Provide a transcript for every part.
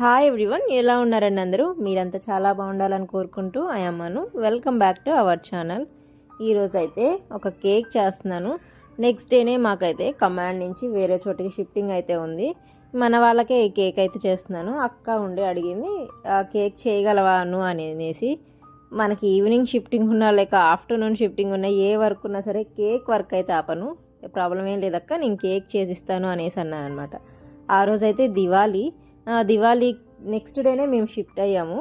Hi everyone ఎలా ఉన్నారండి అందరూ? మీరంతా చాలా బాగుండాలని కోరుకుంటూ అయ్యమ్మను welcome back to our channel ఈరోజు అయితే ఒక కేక్ చేస్తున్నాను. నెక్స్ట్ డేనే మాకైతే కమాండ్ నుంచి వేరే చోటికి షిఫ్టింగ్ అయితే ఉంది. మన వాళ్ళకే ఈ కేక్ అయితే చేస్తున్నాను. అక్క ఉండి అడిగింది ఆ కేక్ చేయగలవాను అనేసి. మనకి ఈవినింగ్ షిఫ్టింగ్ ఉన్నా లేక ఆఫ్టర్నూన్ షిఫ్టింగ్ ఉన్నా ఏ వర్క్ ఉన్నా సరే కేక్ వర్క్ అయితే ఆపను. ప్రాబ్లం ఏం లేదక్క నేను కేక్ చేసిస్తాను అనేసి అన్నాను అనమాట ఆ రోజైతే దివాళీ. దివాళీ నెక్స్ట్ డేనే మేము షిఫ్ట్ అయ్యాము.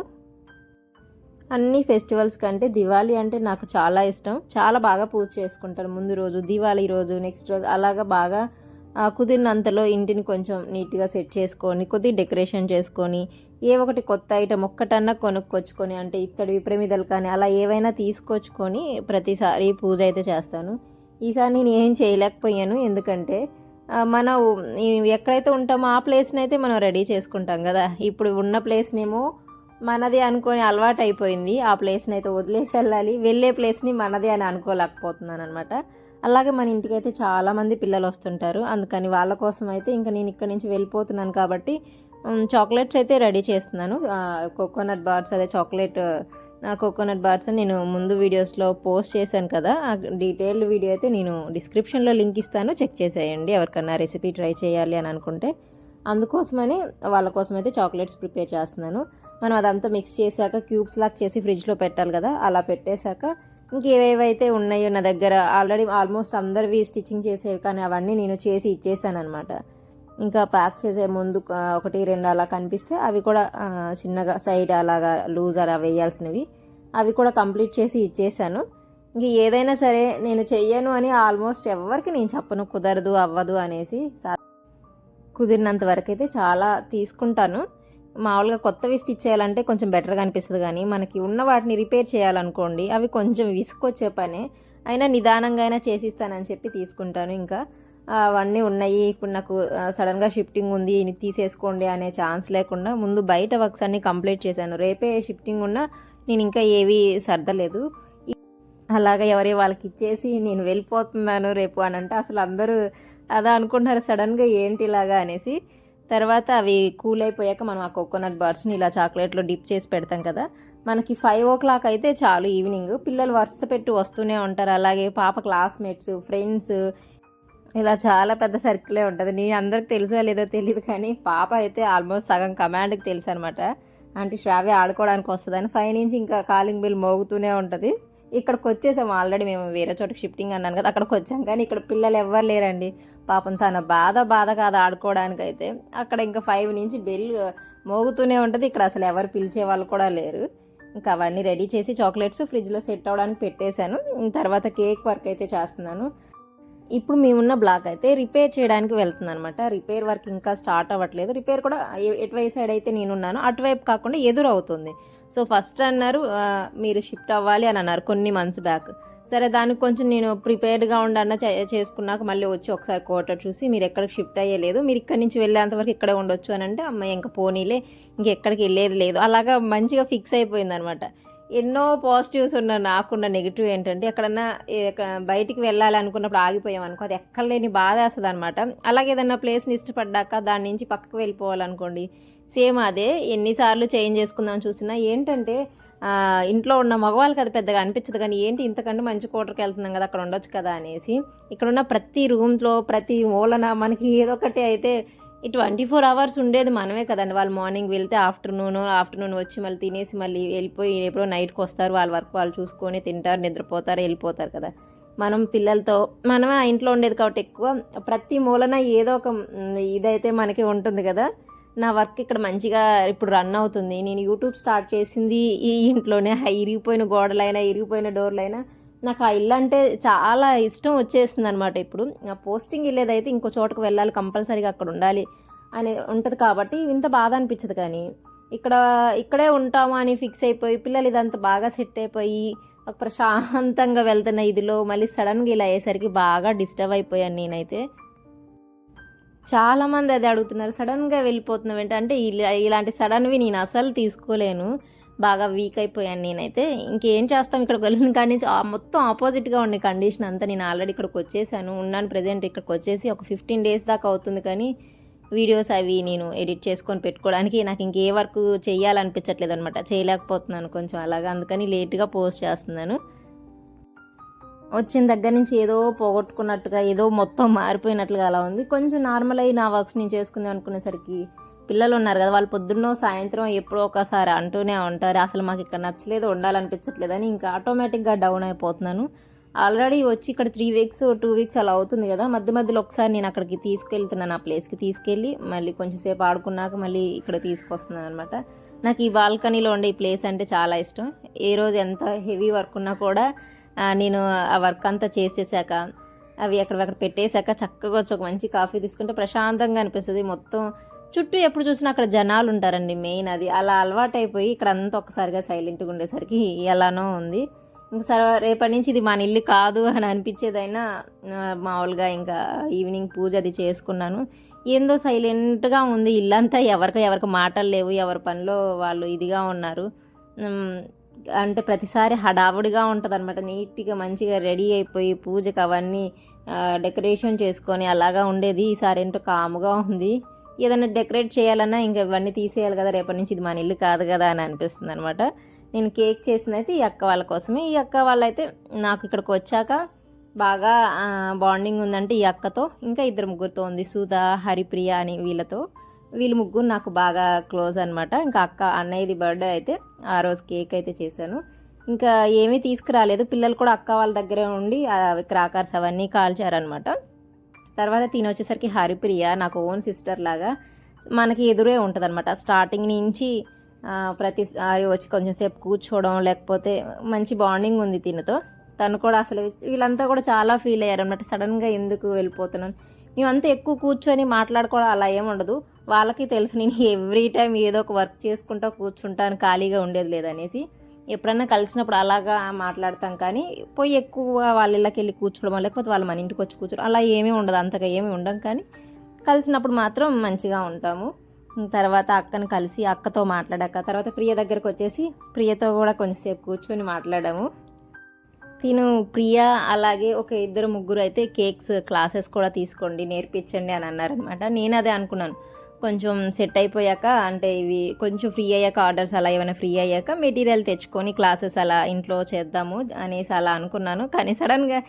అన్ని ఫెస్టివల్స్ కంటే దివాళీ అంటే నాకు చాలా ఇష్టం. చాలా బాగా పూజ చేసుకుంటారు ముందు రోజు దివాళీ రోజు నెక్స్ట్ రోజు అలాగా బాగా కుదిరినంతలో ఇంటిని కొంచెం నీట్గా సెట్ చేసుకొని కొద్దిగా డెకరేషన్ చేసుకొని ఏ ఒకటి కొత్త ఐటమ్ ఒక్కటన్నా కొనుక్కొచ్చుకొని అంటే ఇత్తడి విప్రమిదలు కానీ అలా ఏవైనా తీసుకొచ్చుకొని ప్రతిసారి పూజ అయితే చేస్తాను. ఈసారి నేను ఏం చేయలేకపోయాను. ఎందుకంటే మన ఎక్కడైతే ఉంటామో ఆ ప్లేస్ని అయితే మనం రెడీ చేసుకుంటాం కదా. ఇప్పుడు ఉన్న ప్లేస్నేమో మనది అనుకొని అలవాటు అయిపోయింది ఆ ప్లేస్ని అయితే వదిలేసి వెళ్ళాలి. వెళ్ళే ప్లేస్ని మనది అని అనుకోలేకపోతున్నాను అనమాట అలాగే మన ఇంటికి అయితే చాలామంది పిల్లలు వస్తుంటారు అందుకని వాళ్ళ కోసం అయితే ఇంకా నేను ఇక్కడి నుంచి వెళ్ళిపోతున్నాను కాబట్టి చాక్లెట్స్ అయితే రెడీ చేస్తున్నాను. కోకోనట్ బార్స్ అదే చాక్లెట్ కోకోనట్ బార్స్ నేను ముందు వీడియోస్లో పోస్ట్ చేశాను కదా. ఆ డీటెయిల్డ్ వీడియో అయితే నేను డిస్క్రిప్షన్లో లింక్ ఇస్తాను. చెక్ చేసేయండి. ఎవరికన్నా రెసిపీ ట్రై చేయాలి అని అనుకుంటే. అందుకోసమని వాళ్ళ కోసం అయితే చాక్లెట్స్ ప్రిపేర్ చేస్తున్నాను. మనం అదంతా మిక్స్ చేశాక క్యూబ్స్ లాగా చేసి ఫ్రిడ్జ్లో పెట్టాలి కదా. అలా పెట్టేశాక ఇంకేవేవైతే ఉన్నాయో నా దగ్గర ఆల్రెడీ ఆల్మోస్ట్ అందరివి స్టిచ్చింగ్ చేసేవి కానీ అవన్నీ నేను చేసి ఇచ్చేసాను అనమాట ఇంకా ప్యాక్ చేసే ముందు ఒకటి రెండు అలా కనిపిస్తే అవి కూడా చిన్నగా సైడ్ అలాగా లూజ్ అలా వేయాల్సినవి. అవి కూడా కంప్లీట్ చేసి ఇచ్చేసాను. ఇంక ఏదైనా సరే నేను చెయ్యను అని ఆల్మోస్ట్ ఎవరికి నేను చెప్పను కుదరదు అవ్వదు అనేసి కుదిరినంత వరకు అయితే చాలా తీసుకుంటాను. మామూలుగా కొత్తవి స్టిచ్ చేయాలంటే కొంచెం బెటర్గా అనిపిస్తుంది కానీ మనకి ఉన్న వాటిని రిపేర్ చేయాలనుకోండి అవి కొంచెం విసుకొచ్చే పనే. అయినా నిదానంగా అయినా చేసిస్తానని చెప్పి తీసుకుంటాను. ఇంకా అవన్నీ ఉన్నాయి. ఇప్పుడు నాకు సడన్గా షిఫ్టింగ్ ఉంది. ఇది తీసేసుకోండి అనే ఛాన్స్ లేకుండా ముందు బయట వర్క్స్ అన్నీ కంప్లీట్ చేశాను. రేపే షిఫ్టింగ్ ఉన్నా నేను ఇంకా ఏవి సర్దలేదు. ఈ- అలాగా ఎవరి వాళ్ళకి ఇచ్చేసి నేను వెళ్ళిపోతున్నాను రేపు అని అంటే అసలు అందరూ అదా అనుకుంటున్నారు. సడన్గా ఏంటి ఇలాగా అనేసి. తర్వాత అవి కూల్ అయిపోయాక మనం ఆ కోకోనట్ బార్స్ని ఇలా చాక్లెట్లో డిప్ చేసి పెడతాం కదా. మనకి ఫైవ్ ఓ క్లాక్ అయితే చాలు ఈవినింగ్. పిల్లలు వరుస పెట్టి వస్తూనే ఉంటారు. అలాగే పాప క్లాస్మేట్స్ ఫ్రెండ్స్ ఇలా చాలా పెద్ద సర్కిలే ఉంటుంది. నీ అందరికి తెలుసో లేదో తెలియదు కానీ పాప అయితే ఆల్మోస్ట్ సగం కమాండ్కి తెలుసు అనమాట అంటే శ్రావ్య ఆడుకోవడానికి వస్తుందని ఫైవ్ నుంచి ఇంకా కాలింగ్ బిల్ మోగుతూనే ఉంటుంది. ఇక్కడికి వచ్చేసాము ఆల్రెడీ మేము వేరే చోటకి షిఫ్టింగ్ అన్నాను కదా అక్కడికి వచ్చాం కానీ ఇక్కడ పిల్లలు ఎవ్వరు లేరండి. పాపం తన బాధ బాధ కాదు ఆడుకోవడానికి అయితే అక్కడ ఇంకా ఫైవ్ నుంచి బెల్ మోగుతూనే ఉంటుంది. ఇక్కడ అసలు ఎవరు పిలిచే వాళ్ళు కూడా లేరు. ఇంకా అవన్నీ రెడీ చేసి చాక్లెట్స్ ఫ్రిడ్జ్లో సెట్ అవ్వడానికి పెట్టేశాను. తర్వాత కేక్ వర్క్ అయితే చేస్తున్నాను. ఇప్పుడు మేమున్న బ్లాక్ అయితే రిపేర్ చేయడానికి వెళ్తుంది అనమాట రిపేర్ వర్క్ ఇంకా స్టార్ట్ అవ్వట్లేదు. రిపేర్ కూడా ఎటువైపు సైడ్ అయితే నేనున్నాను అటువైపు కాకుండా ఎదురు అవుతుంది సో ఫస్ట్ అన్నారు మీరు షిఫ్ట్ అవ్వాలి అని అన్నారు కొన్ని మంత్స్ బ్యాక్. సరే దానికి కొంచెం నేను ప్రిపేర్డ్గా ఉండన్న చే- చేసుకున్నాక మళ్ళీ వచ్చి ఒకసారి కోటర్ చూసి మీరు ఎక్కడికి షిఫ్ట్ అయ్యలేదు. మీరు ఇక్కడి నుంచి వెళ్ళేంతవరకు ఇక్కడే ఉండొచ్చు అని అంటే అమ్మాయి ఇంకా పోనీలే. ఇంకెక్కడికి వెళ్ళేది లేదు. అలాగా మంచిగా ఫిక్స్ అయిపోయింది అనమాట ఎన్నో పాజిటివ్స్ ఉన్న నాకున్న నెగిటివ్ ఏంటంటే ఎక్కడన్నా బయటికి వెళ్ళాలి అనుకున్నప్పుడు ఆగిపోయాం అనుకో అది ఎక్కడలేని బాధ వేస్తుంది అనమాట అలాగే ఏదన్నా ప్లేస్ని ఇష్టపడ్డాక దాని నుంచి పక్కకు వెళ్ళిపోవాలనుకోండి సేమ్ అదే. ఎన్నిసార్లు చేంజ్ చేసుకుందాం చూసినా ఏంటంటే ఇంట్లో ఉన్న మగవాళ్ళకి అది పెద్దగా అనిపించదు. కానీ ఏంటి ఇంతకంటే మంచి కోటర్కి వెళ్తున్నాం కదా అక్కడ ఉండొచ్చు కదా అనేసి ఇక్కడ ఉన్న ప్రతి రూమ్లో ప్రతి మూలన మనకి ఏదో ఒకటి అయితే ఈ ట్వంటీ ఫోర్ అవర్స్ ఉండేది మనమే కదండి. వాళ్ళు మార్నింగ్ వెళ్తే ఆఫ్టర్నూన్ ఆఫ్టర్నూన్ వచ్చి మళ్ళీ తినేసి మళ్ళీ వెళ్ళిపోయి ఎప్పుడో నైట్కి వస్తారు. వాళ్ళ వర్క్ వాళ్ళు చూసుకొని తింటారు నిద్రపోతారు వెళ్ళిపోతారు కదా. మనం పిల్లలతో మనమే ఆ ఇంట్లో ఉండేది కాబట్టి ఎక్కువ ప్రతి మూలన ఏదో ఒక ఇదైతే మనకి ఉంటుంది కదా. నా వర్క్ ఇక్కడ మంచిగా ఇప్పుడు రన్ అవుతుంది. నేను యూట్యూబ్ స్టార్ట్ చేసింది ఈ ఇంట్లోనే. ఇరిగిపోయిన గోడలైనా ఇరిగిపోయిన డోర్లైనా నాకు ఆ ఇల్లు అంటే చాలా ఇష్టం వచ్చేస్తుంది అనమాట ఇప్పుడు. ఆ పోస్టింగ్ ఇల్లేదైతే ఇంకో చోటకు వెళ్ళాలి కంపల్సరీగా అక్కడ ఉండాలి అని ఉంటుంది కాబట్టి ఇంత బాధ అనిపించదు కానీ ఇక్కడ ఇక్కడే ఉంటాము అని ఫిక్స్ అయిపోయి పిల్లలు ఇదంతా బాగా సెట్ అయిపోయి ఒక ప్రశాంతంగా వెళ్తున్న ఇదిలో మళ్ళీ సడన్గా ఇలా అయ్యేసరికి బాగా డిస్టర్బ్ అయిపోయాను నేనైతే. చాలామంది అది అడుగుతున్నారు సడన్గా వెళ్ళిపోతున్నావు ఏంటంటే ఇలా ఇలాంటి సడన్వి నేను అసలు తీసుకోలేను. బాగా వీక్ అయిపోయాను నేనైతే. ఇంకేం చేస్తాం? ఇక్కడికి వెళ్ళిన కాడి నుంచి మొత్తం ఆపోజిట్గా ఉండే కండిషన్ అంతా నేను ఆల్రెడీ ఇక్కడికి వచ్చేసాను. ఉన్నాను ప్రజెంట్ ఇక్కడికి వచ్చేసి ఒక ఫిఫ్టీన్ డేస్ దాకా అవుతుంది కానీ వీడియోస్ అవి నేను ఎడిట్ చేసుకొని పెట్టుకోవడానికి నాకు ఇంకే వర్క్ చేయాలనిపించట్లేదు అనమాట చేయలేకపోతున్నాను కొంచెం అలాగా. అందుకని లేట్గా పోస్ట్ చేస్తున్నాను. వచ్చిన దగ్గర నుంచి ఏదో పోగొట్టుకున్నట్టుగా ఏదో మొత్తం మారిపోయినట్లుగా అలా ఉంది. కొంచెం నార్మల్ అయ్యి నా వర్క్స్ నేను చేసుకుందాం అనుకునేసరికి పిల్లలు ఉన్నారు కదా వాళ్ళు పొద్దున్న సాయంత్రం ఎప్పుడో ఒకసారి అంటూనే ఉంటారు. అసలు మాకు ఇక్కడ నచ్చలేదు ఉండాలనిపించట్లేదు అని ఇంకా ఆటోమేటిక్గా డౌన్ అయిపోతున్నాను. ఆల్రెడీ వచ్చి ఇక్కడ త్రీ వీక్స్ టూ వీక్స్ అలా అవుతుంది కదా మధ్య మధ్యలో ఒకసారి నేను అక్కడికి తీసుకెళ్తున్నాను ఆ ప్లేస్కి తీసుకెళ్ళి మళ్ళీ కొంచెం సేపు ఆడుకున్నాక మళ్ళీ ఇక్కడ తీసుకొస్తున్నాను అనమాట నాకు ఈ బాల్కనీలో ఉండే ఈ ప్లేస్ అంటే చాలా ఇష్టం. ఏ రోజు ఎంత హెవీ వర్క్ ఉన్నా కూడా నేను ఆ వర్క్ అంతా చేసేసాక అవి అక్కడ పెట్టేశాక చక్కగా వచ్చి ఒక మంచి కాఫీ తీసుకుంటే ప్రశాంతంగా అనిపిస్తుంది. మొత్తం చుట్టూ ఎప్పుడు చూసినా అక్కడ జనాలు ఉంటారండి మెయిన్ అది. అలా అలవాటైపోయి ఇక్కడ అంతా ఒక్కసారిగా సైలెంట్గా ఉండేసరికి ఎలానో ఉంది. ఇంక సరే రేపటి నుంచి ఇది మన ఇల్లు కాదు అని అనిపించేదైనా మామూలుగా ఇంకా ఈవినింగ్ పూజ అది చేసుకున్నాను. ఏందో సైలెంట్గా ఉంది ఇల్లంతా. ఎవరికి ఎవరికి మాటలు లేవు ఎవరి పనిలో వాళ్ళు ఇదిగా ఉన్నారు. అంటే ప్రతిసారి హడావుడిగా ఉంటుంది అనమాట నీట్గా మంచిగా రెడీ అయిపోయి పూజకి అవన్నీ డెకరేషన్ చేసుకొని అలాగా ఉండేది. ఈసారి ఏంటో కాముగా ఉంది. ఏదైనా డెకరేట్ చేయాలన్నా ఇంకా ఇవన్నీ తీసేయాలి కదా రేపటి నుంచి ఇది మన ఇల్లు కాదు కదా అని అనిపిస్తుంది అనమాట నేను కేక్ చేసింది అయితే ఈ అక్క వాళ్ళ కోసమే. ఈ అక్క వాళ్ళైతే నాకు ఇక్కడికి వచ్చాక బాగా బాండింగ్ ఉందంటే ఈ అక్కతో ఇంకా ఇద్దరు ముగ్గురుతో ఉంది. సుధా హరిప్రియ అని వీళ్ళతో. వీళ్ళు ముగ్గురు నాకు బాగా క్లోజ్ అనమాట ఇంకా అక్క అన్నయ్యది బర్త్డే అయితే ఆ రోజు కేక్ అయితే చేశాను. ఇంకా ఏమీ తీసుకురాలేదు. పిల్లలు కూడా అక్క వాళ్ళ దగ్గరే ఉండి క్రాకర్స్ అవన్నీ కాల్చారనమాట తర్వాత తిని వచ్చేసరికి హరిప్రియ నాకు ఓన్ సిస్టర్ లాగా మనకి ఎదురే ఉంటుందన్నమాట. స్టార్టింగ్ నుంచి ప్రతి ప్రతిసారి వచ్చి కొంచెం సేపు కూర్చోవడం లేకపోతే మంచి బాండింగ్ ఉంది తినతో. తను కూడా అసలు వీళ్ళంతా కూడా చాలా ఫీల్ అయ్యారు అనమాట సడన్గా ఎందుకు వెళ్ళిపోతున్నాను? మేమంతా ఎక్కువ కూర్చొని మాట్లాడుకోవడం అలా ఏం ఉండదు. వాళ్ళకి తెలుసు నేను ఎవ్రీ టైం ఏదో ఒక వర్క్ చేసుకుంటా కూర్చుంటాను ఖాళీగా ఉండేది లేదనేసి. ఎప్పుడన్నా కలిసినప్పుడు అలాగా మాట్లాడతాం కానీ పోయి ఎక్కువ వాళ్ళ ఇళ్ళకి వెళ్ళి కూర్చోవడం లేకపోతే వాళ్ళు మన ఇంటికి వచ్చి కూర్చోడం అలా ఏమీ ఉండదు. అంతగా ఏమీ ఉండం కానీ కలిసినప్పుడు మాత్రం మంచిగా ఉంటాము. తర్వాత అక్కని కలిసి అక్కతో మాట్లాడాక తర్వాత ప్రియ దగ్గరకు వచ్చేసి ప్రియతో కూడా కొంచెంసేపు కూర్చొని మాట్లాడాము. తిను ప్రియ అలాగే ఒక ఇద్దరు ముగ్గురు అయితే కేక్స్ క్లాసెస్ కూడా తీసుకోండి నేర్పించండి అని అన్నారనమాట. నేను అదే అనుకున్నాను. కొంచెం సెట్ అయిపోయాక అంటే ఇవి కొంచెం ఫ్రీ అయ్యాక ఆర్డర్స్ అలా ఏమైనా ఫ్రీ అయ్యాక మెటీరియల్ తెచ్చుకొని క్లాసెస్ అలా ఇంట్లో చేద్దాము అనేసి అలా అనుకున్నాను. కానీ సడన్గా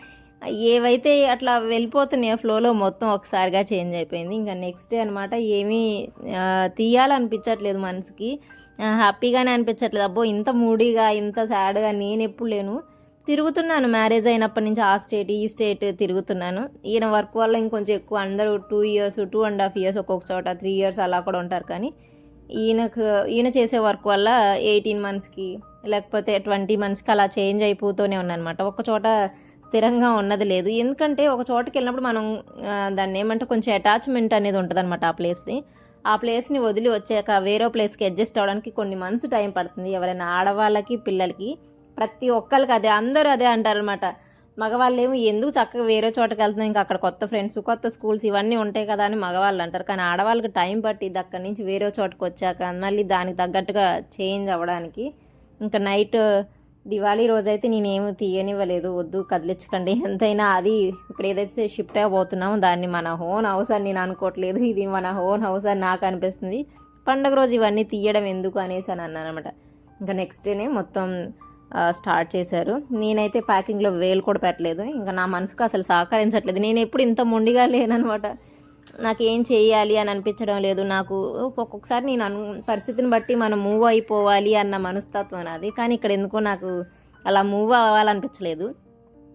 ఏవైతే అట్లా వెళ్ళిపోతున్నాయో ఫ్లోలో మొత్తం ఒకసారిగా చేంజ్ అయిపోయింది. ఇంకా నెక్స్ట్ డే అనమాట ఏమీ తీయాలనిపించట్లేదు మనసుకి. హ్యాపీగానే అనిపించట్లేదు. అబ్బో ఇంత మూడీగా ఇంత సాడ్గా నేను ఎప్పుడు లేను. తిరుగుతున్నాను. మ్యారేజ్ అయినప్పటి నుంచి ఆ స్టేట్ ఈ స్టేట్ తిరుగుతున్నాను. ఈయన వర్క్ వల్ల ఇంకొంచెం ఎక్కువ అందరూ two years two and half years ఒక్కొక్క చోట త్రీ ఇయర్స్ అలా కూడా ఉంటారు. కానీ ఈయనకు ఈయన చేసే వర్క్ వల్ల ఎయిటీన్ మంత్స్కి లేకపోతే ట్వంటీ మంత్స్కి అలా చేంజ్ అయిపోతూనే ఉన్నానమాట ఒక చోట స్థిరంగా ఉన్నది లేదు. ఎందుకంటే ఒక చోటకి వెళ్ళినప్పుడు మనం దాన్ని ఏమంటే కొంచెం అటాచ్మెంట్ అనేది ఉంటుంది అనమాట ఆ ప్లేస్ని ఆ ప్లేస్ని వదిలి వచ్చాక వేరే ప్లేస్కి అడ్జస్ట్ అవ్వడానికి కొన్ని మంత్స్ టైం పడుతుంది. ఎవరైనా ఆడవాళ్ళకి పిల్లలకి ప్రతి ఒక్కరికి అదే అందరూ అదే అంటారు అనమాట మగవాళ్ళు ఏమో ఎందుకు చక్కగా వేరే చోటకి వెళ్తున్నాం ఇంకా అక్కడ కొత్త ఫ్రెండ్స్ కొత్త స్కూల్స్ ఇవన్నీ ఉంటాయి కదా అని మగవాళ్ళు అంటారు. కానీ ఆడవాళ్ళకి టైం పట్టిద్ది అక్కడి నుంచి వేరే చోటకి వచ్చాక. మళ్ళీ దానికి తగ్గట్టుగా చేంజ్ అవ్వడానికి. ఇంకా నైట్ దివాళీ రోజైతే నేనేమి తీయనివ్వలేదు. వద్దు కదిలించకండి. ఎంతైనా అది ఇప్పుడు ఏదైతే షిఫ్ట్ అయిపోతున్నామో దాన్ని మన హోన్ హౌస్ అని నేను అనుకోవట్లేదు. ఇది మన హోన్ హౌస్ అని నాకు అనిపిస్తుంది. పండగ రోజు ఇవన్నీ తీయడం ఎందుకు అనేసి అని అన్నాను అనమాట ఇంకా నెక్స్ట్ డేనే మొత్తం స్టార్ట్ చేశారు. నేనైతే ప్యాకింగ్లో వేలు కూడా పెట్టలేదు. ఇంకా నా మనసుకు అసలు సహకరించట్లేదు. నేను ఎప్పుడు ఇంత మొండిగా లేననమాట. నాకు ఏం చేయాలి అని అనిపించడం లేదు. నాకు ఒక్కొక్కసారి నేను అను పరిస్థితిని బట్టి మనం మూవ్ అయిపోవాలి అన్న మనస్తత్వం నాది. కానీ ఇక్కడ ఎందుకో నాకు అలా మూవ్ అవ్వాలనిపించలేదు.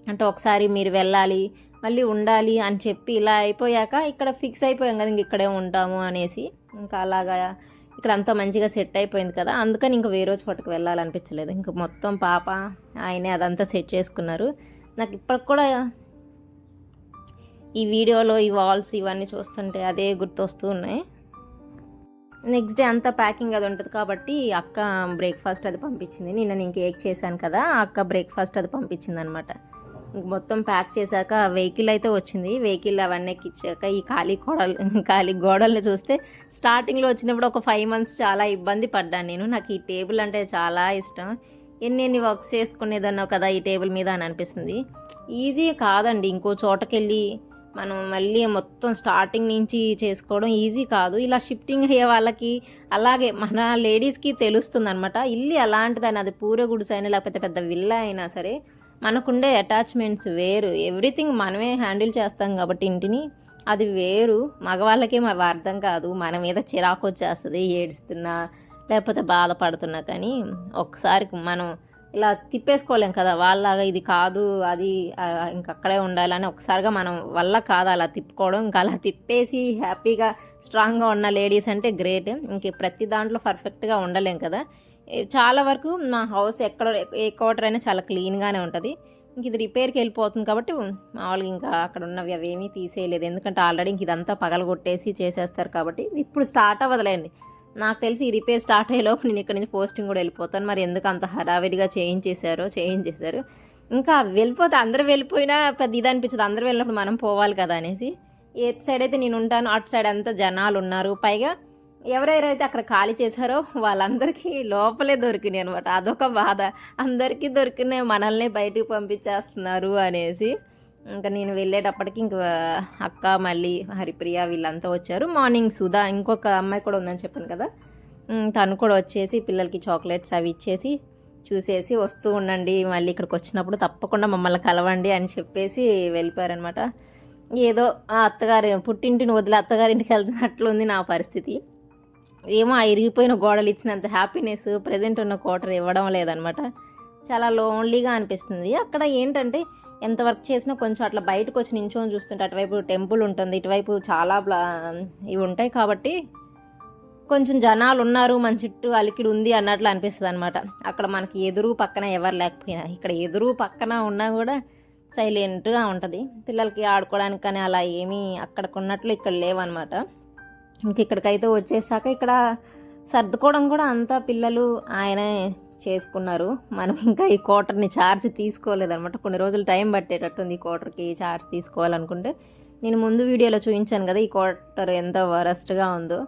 అంటే ఒకసారి మీరు వెళ్ళాలి మళ్ళీ ఉండాలి అని చెప్పి ఇలా అయిపోయాక ఇక్కడ ఫిక్స్ అయిపోయాం కదా ఇంక ఇక్కడే ఉంటాము అనేసి. ఇంకా అలాగా ఇక్కడ అంతా మంచిగా సెట్ అయిపోయింది కదా అందుకని ఇంకా వేరే చోటకి వెళ్ళాలనిపించలేదు. ఇంకా మొత్తం పాప ఆయనే అదంతా సెట్ చేసుకున్నారు. నాకు ఇప్పటికి కూడా ఈ వీడియోలో ఈ వాల్స్ ఇవన్నీ చూస్తుంటే అదే గుర్తొస్తూ ఉన్నాయి. నెక్స్ట్ డే అంతా ప్యాకింగ్ అది ఉంటుంది కాబట్టి అక్క బ్రేక్ఫాస్ట్ అది పంపించింది. నిన్న నేను కేక్ చేశాను కదా అక్క బ్రేక్ఫాస్ట్ అది పంపించింది అనమాట మొత్తం ప్యాక్ చేశాక వెహికల్ అయితే వచ్చింది. వెహికల్ అవన్నీ ఎక్కించాక ఈ ఖాళీ గోడలు ఖాళీ గోడల్ని చూస్తే స్టార్టింగ్లో వచ్చినప్పుడు ఒక ఫైవ్ మంత్స్ చాలా ఇబ్బంది పడ్డాను నేను. నాకు ఈ టేబుల్ అంటే చాలా ఇష్టం. ఎన్ని ఎన్ని వర్క్స్ చేసుకునేదన్నావు కదా ఈ టేబుల్ మీద అని అనిపిస్తుంది. ఈజీ కాదండి. ఇంకో చోటకెళ్ళి మనం మళ్ళీ మొత్తం స్టార్టింగ్ నుంచి చేసుకోవడం ఈజీ కాదు. ఇలా షిఫ్టింగ్ అయ్యే వాళ్ళకి అలాగే మన లేడీస్కి తెలుస్తుంది అనమాట ఇల్లు అలాంటిదని అది పూర గుడిసైనా లేకపోతే పెద్ద విల్లా అయినా సరే మనకుండే అటాచ్మెంట్స్ వేరు. ఎవ్రీథింగ్ మనమే హ్యాండిల్ చేస్తాం కాబట్టి ఇంటిని. అది వేరు. మగవాళ్ళకే అర్థం కాదు. మన మీద చిరాకు వచ్చేస్తుంది ఏడుస్తున్నా లేకపోతే బాధపడుతున్నా కానీ ఒక్కసారి మనం ఇలా తిప్పేసుకోలేం కదా. వాళ్ళలాగా ఇది కాదు అది ఇంకక్కడే ఇంక అక్కడే ఉండాలని ఒకసారిగా మనం వల్ల కాదు అలా తిప్పుకోవడం. ఇంకా అలా తిప్పేసి హ్యాపీగా స్ట్రాంగ్గా ఉన్న లేడీస్ అంటే గ్రేట్. ఇంక ప్రతి దాంట్లో పర్ఫెక్ట్గా ఉండలేం కదా. చాలా వరకు నా హౌస్ ఎక్కడ ఏ క్వార్టర్ అయినా చాలా క్లీన్గానే ఉంటుంది. ఇంక ఇది రిపేర్కి వెళ్ళిపోతుంది కాబట్టి మామూలుగా ఇంకా అక్కడ ఉన్నవి అవేమీ తీసేయలేదు. ఎందుకంటే ఆల్రెడీ ఇంక ఇదంతా పగలగొట్టేసి చేసేస్తారు కాబట్టి ఇప్పుడు స్టార్ట్ అవ్వదులేండి. నాకు తెలిసి ఈ రిపేర్ స్టార్ట్ అయ్యే లోపు నేను ఇక్కడ నుంచి పోస్టింగ్ కూడా వెళ్ళిపోతాను. మరి ఎందుకు అంత హడావిడిగా చేయించేశారో చేయించేశారు ఇంకా వెళ్ళిపోతే అందరూ వెళ్ళిపోయినా పెద్ద ఇది అనిపించదు. అందరూ వెళ్ళినప్పుడు మనం పోవాలి కదా అనేసి. ఏ సైడ్ అయితే నేను ఉంటాను అటు సైడ్ అంతా జనాలు ఉన్నారు. పైగా ఎవరెవరైతే అక్కడ ఖాళీ చేశారో వాళ్ళందరికీ లోపలే దొరికినాయి అనమాట అదొక బాధ. అందరికీ దొరికినాయి మనల్ని బయటికి పంపించేస్తున్నారు అనేసి ఇంకా నేను వెళ్ళేటప్పటికి ఇంక అక్క మళ్ళీ హరిప్రియ వీళ్ళంతా వచ్చారు. మార్నింగ్ సుధా ఇంకొక అమ్మాయి కూడా ఉందని చెప్పాను కదా. తను కూడా వచ్చేసి పిల్లలకి చాక్లెట్స్ అవి ఇచ్చేసి చూసేసి వస్తూ ఉండండి మళ్ళీ ఇక్కడికి వచ్చినప్పుడు తప్పకుండా మమ్మల్ని కలవండి అని చెప్పేసి వెళ్ళిపోయారనమాట ఏదో ఆ అత్తగారి పుట్టింటిని వదిలి అత్తగారింటికి వెళ్తున్నట్లుంది నా పరిస్థితి. ఏమో ఆ ఇరిగిపోయిన గోడలు ఇచ్చినంత హ్యాపీనెస్ ప్రజెంట్ ఉన్న క్వార్టర్ ఇవ్వడం లేదనమాట. చాలా లోన్లీగా అనిపిస్తుంది. అక్కడ ఏంటంటే ఎంత వర్క్ చేసినా కొంచెం అట్లా బయటకు వచ్చి నించొని చూస్తుంటే అటువైపు టెంపుల్ ఉంటుంది ఇటువైపు చాలా బ్లా ఇవి ఉంటాయి కాబట్టి కొంచెం జనాలు ఉన్నారు మన చుట్టూ అలికిడి ఉంది అన్నట్లు అనిపిస్తుంది అనమాట అక్కడ మనకి ఎదురు పక్కన ఎవరు లేకపోయినా ఇక్కడ ఎదురు పక్కన ఉన్నా కూడా సైలెంట్గా ఉంటుంది. పిల్లలకి ఆడుకోవడానికి కానీ అలా ఏమీ అక్కడికి ఉన్నట్లు ఇక్కడ లేవన్నమాట ఇంక ఇక్కడికైతే వచ్చేసాక ఇక్కడ సర్దుకోవడం కూడా అంతా పిల్లలు ఆయనే చేసుకున్నారు. మనం ఇంకా ఈ క్వార్టర్ని ఛార్జ్ తీసుకోలేదనమాట కొన్ని రోజులు టైం పట్టేటట్టుంది ఈ క్వార్టర్కి ఛార్జ్ తీసుకోవాలనుకుంటే. నేను ముందు వీడియోలో చూపించాను కదా ఈ క్వార్టర్ ఎంత వరస్ట్గా ఉందో.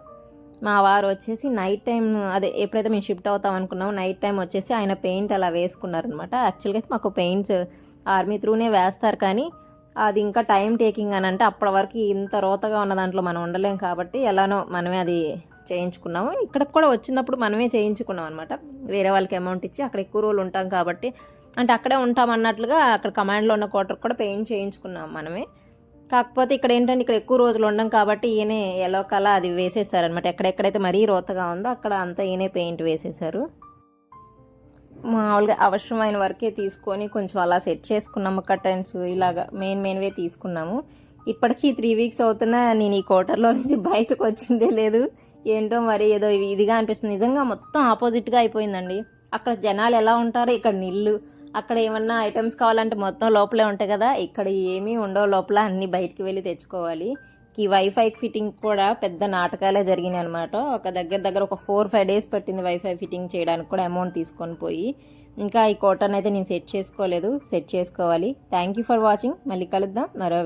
మా వారు వచ్చేసి నైట్ టైం అదే ఎప్పుడైతే మేము షిఫ్ట్ అవుతాం అనుకున్నామో నైట్ టైం వచ్చేసి ఆయన పెయింట్ అలా వేసుకున్నారనమాట యాక్చువల్గా అయితే మాకు పెయింట్స్ ఆర్మీ త్రూనే వేస్తారు కానీ అది ఇంకా టైం టేకింగ్ అని అంటే అప్పటి వరకు ఇంత రోతగా ఉన్న దాంట్లో మనం ఉండలేం కాబట్టి ఎలానో మనమే అది చేయించుకున్నాము. ఇక్కడికి కూడా వచ్చినప్పుడు మనమే చేయించుకున్నాం అనమాట వేరే వాళ్ళకి అమౌంట్ ఇచ్చి అక్కడ ఎక్కువ రోజులు ఉంటాం కాబట్టి అంటే అక్కడే ఉంటాం అన్నట్లుగా అక్కడ కమాండ్లో ఉన్న క్వార్టర్ కూడా పెయింట్ చేయించుకున్నాం మనమే. కాకపోతే ఇక్కడ ఏంటంటే ఇక్కడ ఎక్కువ రోజులు ఉండం కాబట్టి ఈయనే ఎల్లో కల అది వేసేస్తారనమాట ఎక్కడెక్కడైతే మరీ రోతగా ఉందో అక్కడ అంతా ఈయనే పెయింట్ వేసేసారు మామూలుగా అవసరమైన వరకే తీసుకొని కొంచెం అలా సెట్ చేసుకున్నాము కర్టన్స్ ఇలాగా మెయిన్ మెయిన్వే తీసుకున్నాము. ఇప్పటికీ త్రీ వీక్స్ అవుతున్నా నేను ఈ క్వార్టర్లో నుంచి బయటకు వచ్చిందే లేదు. ఏంటో మరి ఏదో ఇదిగా అనిపిస్తుంది. నిజంగా మొత్తం ఆపోజిట్గా అయిపోయిందండి. అక్కడ జనాలు ఎలా ఉంటారో ఇక్కడ నిల్లు అక్కడ ఏమన్నా ఐటమ్స్ కావాలంటే మొత్తం లోపలే ఉంటాయి కదా. ఇక్కడ ఏమీ ఉండవు లోపల అన్నీ బయటికి వెళ్ళి తెచ్చుకోవాలి. ఈ వైఫై ఫిట్టింగ్ కూడా పెద్ద నాటకాలే జరిగినాయి అనమాట ఒక దగ్గర దగ్గర ఒక ఫోర్ ఫైవ్ డేస్ పట్టింది వైఫై ఫిట్టింగ్ చేయడానికి కూడా అమౌంట్ తీసుకొని పోయి. ఇంకా ఈ కోటన్ అయితే నేను సెట్ చేసుకోలేదు. సెట్ చేసుకోవాలి. థ్యాంక్ యూ ఫర్ వాచింగ్ మళ్ళీ కలుద్దాం. మరో